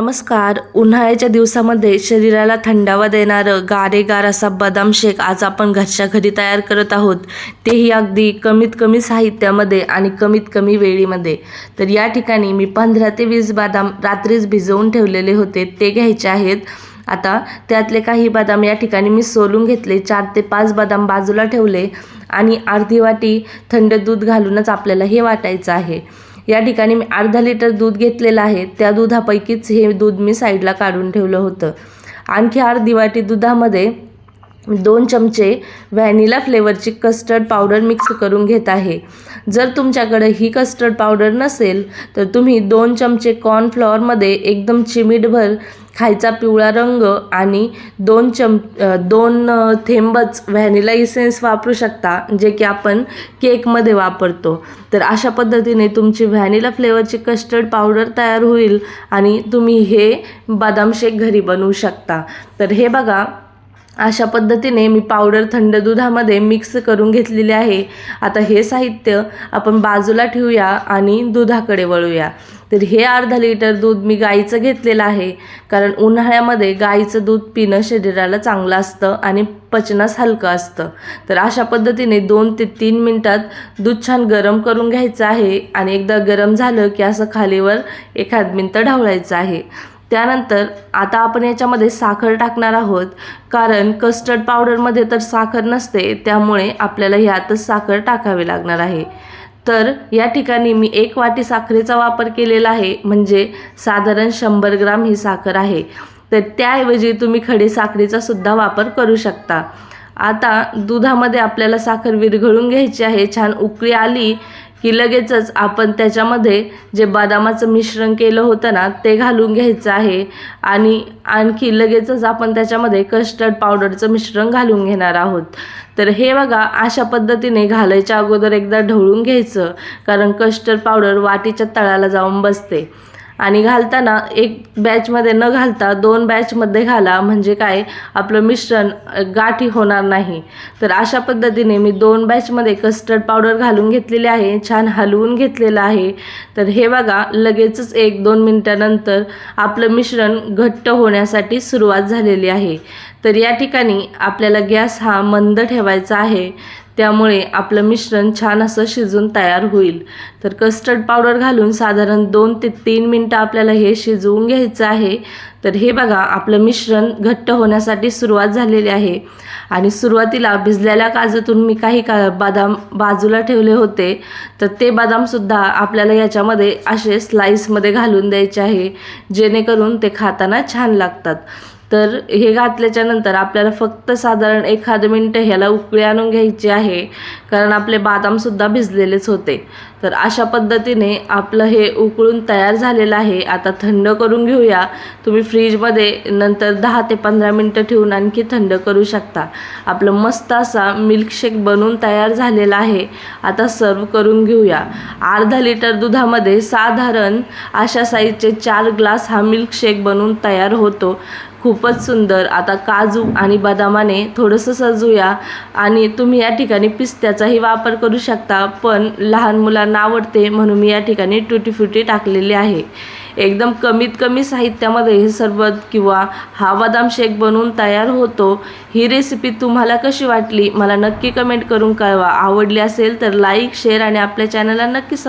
नमस्कार. उन्हाळ्याच्या दिवसामध्ये शरीराला थंडावा देणारं गारेगार असा बदाम शेक आज आपण घरच्या घरी तयार करत आहोत. तेही अगदी कमीत कमी साहित्यामध्ये आणि कमीत कमी वेळीमध्ये. तर या ठिकाणी मी पंधरा ते वीस बदाम रात्रीच भिजवून ठेवलेले होते. ते घ्यायचे आहेत. आता त्यातले काही बदाम या ठिकाणी मी सोलून घेतले. चार ते पाच बदाम बाजूला ठेवले आणि अर्धी वाटी थंड दूध घालूनच आपल्याला हे वाटायचं आहे. या ठिकाणी मी अर्धा लिटर दूध घेतलेलं आहे. त्या दुधापैकीच हे दूध मी साईडला काढून ठेवलं होतं. आणखी अर्धी वाटी दुधामध्ये दोन चमचे व्हॅनिला फ्लेवरची कस्टर्ड पावडर मिक्स करून घेत आहे. जर तुमच्याकडे ही कस्टर्ड पावडर नसेल तर तुम्ही दोन चमचे कॉर्नफ्लॉवरमध्ये एकदम चिमीटभर खायचा पिवळा रंग आणि दोन चम दोन थेंबच व्हॅनिला इसेन्स वापरू शकता जे की आपण केकमध्ये वापरतो. तर अशा पद्धतीने तुमची व्हॅनिला फ्लेवरची कस्टर्ड पावडर तयार होईल आणि तुम्ही हे बदाम शेक घरी बनवू शकता. तर हे बघा अशा पद्धतीने मी पावडर थंड दुधामध्ये मिक्स करून घेतलेली आहे. आता हे साहित्य आपण बाजूला ठेवूया आणि दुधाकडे वळूया. तर हे अर्धा लिटर दूध मी गाईचं घेतलेलं आहे. कारण उन्हाळ्यामध्ये गाईचं दूध पिणं शरीराला चांगलं असतं आणि पचनास हलकं असतं. तर अशा पद्धतीने दोन ते तीन मिनटात दूध छान गरम करून घ्यायचं आहे आणि एकदा गरम झालं की असं खालीवर एखाद मिनटं ढवळायचं आहे. त्यानंतर आता आपण याच्यामध्ये साखर टाकणार आहोत. कारण कस्टर्ड पावडरमध्ये तर साखर नसते त्यामुळे आपल्याला ह्यातच साखर टाकावी लागणार आहे. तर या ठिकाणी मी एक वाटी साखरेचा वापर केलेला आहे म्हणजे साधारण शंभर ग्राम ही साखर आहे. तर त्याऐवजी तुम्ही खडे साखरेचा सुद्धा वापर करू शकता. आता दुधामध्ये आपल्याला साखर विरघळून घ्यायची आहे छान उकळी आली की लगेचच आपण त्याच्यामध्ये जे बदामाचं मिश्रण केलं होतं ना ते घालून घ्यायचं आहे. आणि आणखी लगेचच आपण त्याच्यामध्ये कस्टर्ड पावडरचं मिश्रण घालून घेणार आहोत. तर हे बघा अशा पद्धतीने घालायच्या अगोदर एकदा ढवळून घ्यायचं. कारण कस्टर्ड पावडर वाटीच्या तळाला जाऊन बसते. आणि घालताना एक बॅचमध्ये न घालता दोन बॅचमध्ये घाला. म्हणजे काय? आपलं मिश्रण गाठी होणार नाही. तर अशा पद्धतीने मी दोन बॅचमध्ये कस्टर्ड पावडर घालून घेतलेली आहे. छान हलवून घेतलेलं आहे. तर हे बघा लगेचच एक दोन मिनटानंतर आपलं मिश्रण घट्ट होण्यासाठी सुरुवात झालेली आहे. तर या ठिकाणी आपल्याला गॅस हा मंद ठेवायचा आहे. त्यामुळे आपलं मिश्रण छान असं शिजून तयार होईल. तर कस्टर्ड पावडर घालून साधारण दोन ते तीन मिनटं आपल्याला हे शिजवून घ्यायचं आहे. तर हे बघा आपलं मिश्रण घट्ट होण्यासाठी सुरुवात झालेली आहे. आणि सुरुवातीला भिजलेल्या काजूतून मी काही का बदाम बाजूला ठेवले होते. तर ते बदामसुद्धा आपल्याला याच्यामध्ये असे स्लाईसमध्ये घालून द्यायचे आहे जेणेकरून ते खाताना छान लागतात. तर हे घातल्याच्या नंतर आपल्याला फक्त साधारण एखादं मिनटं ह्याला उकळी आणून घ्यायची आहे कारण आपले बदामसुद्धा भिजलेलेच होते. तर अशा पद्धतीने आपलं हे उकळून तयार झालेलं आहे. आता थंड करून घेऊया. तुम्ही फ्रीजमध्ये नंतर दहा ते पंधरा मिनटं ठेवून आणखी थंड करू शकता. आपलं मस्त असा मिल्कशेक बनवून तयार झालेला आहे. आता सर्व करून घेऊया. अर्धा लिटर दुधामध्ये साधारण अशा साईजचे चार ग्लास हा मिल्कशेक बनवून तयार होतो. खूपच सुंदर. आता काजू आणि बदामाने थोडंसं सजूया आणि तुम्ही या ठिकाणी पिस्त्याचाही वापर करू शकता पण लहान मुलांना आवडते म्हणून मी या ठिकाणी टुटी फुटी टाकलेली आहे. एकदम कमीत कमी साहित्यामध्ये हे सरबत किंवा हा बदाम शेक बनवून तयार होतो. ही रेसिपी तुम्हाला कशी वाटली? मला नक्की कमेंट करून कळवा. आवडली असेल तर लाईक शेअर आणि आपल्या चॅनलला नक्की सब